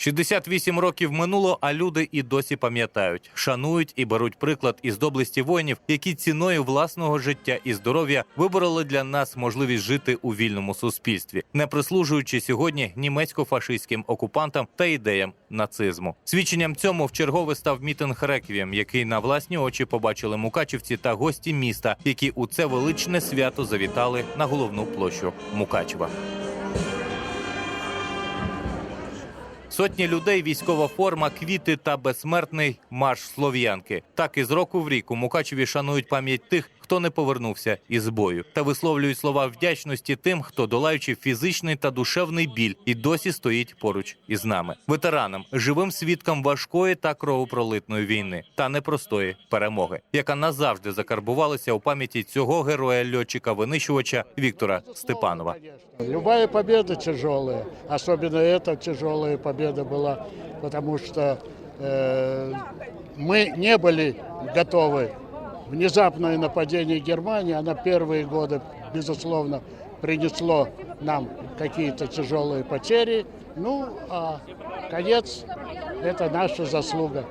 68 років минуло, а люди і досі пам'ятають, шанують і беруть приклад із доблесті воїнів, які ціною власного життя і здоров'я вибороли для нас можливість жити у вільному суспільстві, не прислужуючи сьогодні німецько-фашистським окупантам та ідеям нацизму. Свідченням цьому в чергове став мітинг реквієм, який на власні очі побачили мукачівці та гості міста, які у це величне свято завітали на головну площу Мукачева. Сотні людей, військова форма, квіти та безсмертний марш слов'янки. Так із року в рік у Мукачеві шанують пам'ять тих, хто не повернувся із бою, та висловлюють слова вдячності тим, хто долаючи фізичний та душевний біль, і досі стоїть поруч із нами, ветеранам, живим свідкам важкої та кровопролитної війни та непростої перемоги, яка назавжди закарбувалася у пам'яті цього героя льотчика винищувача Віктора Степанова. Любая победа тяжелая, особенно эта тяжелая победа была, потому что э, мы не были готовы. Внезапное нападение Германии, она первые годы, безусловно, принесло нам какие-то тяжелые потери. Ну, а конец – это наша заслуга.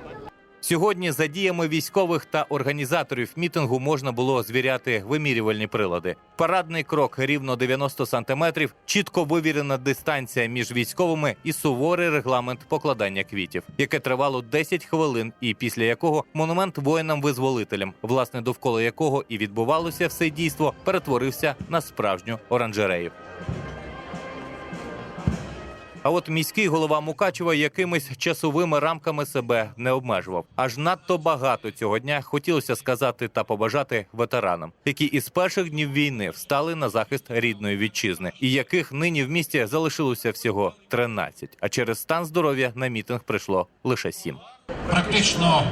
Сьогодні за діями військових та організаторів мітингу можна було звіряти вимірювальні прилади. Парадний крок рівно 90 сантиметрів, чітко вивірена дистанція між військовими і суворий регламент покладання квітів, яке тривало 10 хвилин, і після якого монумент воїнам-визволителям, власне довкола якого і відбувалося все дійство, перетворився на справжню оранжерею. А от міський голова Мукачева якимись часовими рамками себе не обмежував. Аж надто багато цього дня хотілося сказати та побажати ветеранам, які із перших днів війни встали на захист рідної вітчизни, і яких нині в місті залишилося всього 13, А через стан здоров'я на мітинг прийшло лише сім. Практично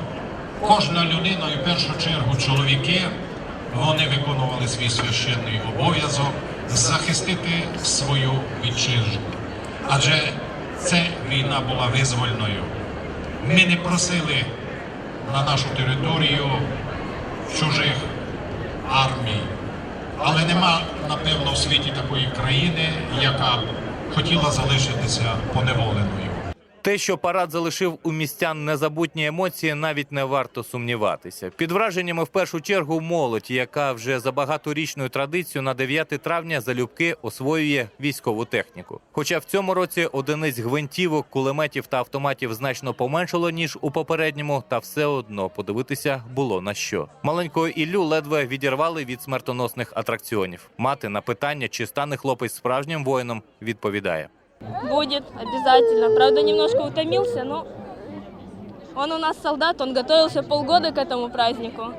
кожна людина, і в першу чергу чоловіки, вони виконували свій священний обов'язок захистити свою вітчизну. Адже ця війна була визвольною. Ми не просили на нашу територію чужих армій. Але нема, напевно, в світі такої країни, яка хотіла залишитися поневоленою. Те, що парад залишив у містян незабутні емоції, навіть не варто сумніватися. Під враженнями в першу чергу молодь, яка вже за багаторічною традицією на 9 травня залюбки освоює військову техніку. Хоча в цьому році одиниць гвинтівок, кулеметів та автоматів значно поменшало ніж у попередньому, та все одно подивитися було на що. Маленького Іллю ледве відірвали від смертоносних атракціонів. Мати на питання, чи стане хлопець справжнім воїном, відповідає. Будет обязательно. Правда, немножко утомился, но он у нас солдат, он готовился полгода к этому празднику.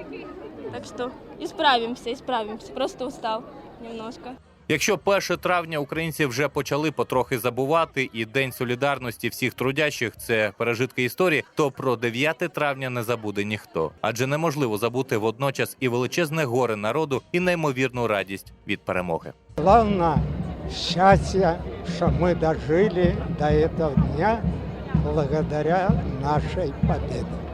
Так что исправимся, исправимся. Просто устал немножко. Якщо 1 травня українці вже почали потрохи забувати, і День солідарності всіх трудящих це пережитки історії, то про 9 травня не забуде ніхто, адже неможливо забути водночас і величезне горе народу, і неймовірну радість від перемоги. Главное счастье, что мы дожили до этого дня благодаря нашей победе.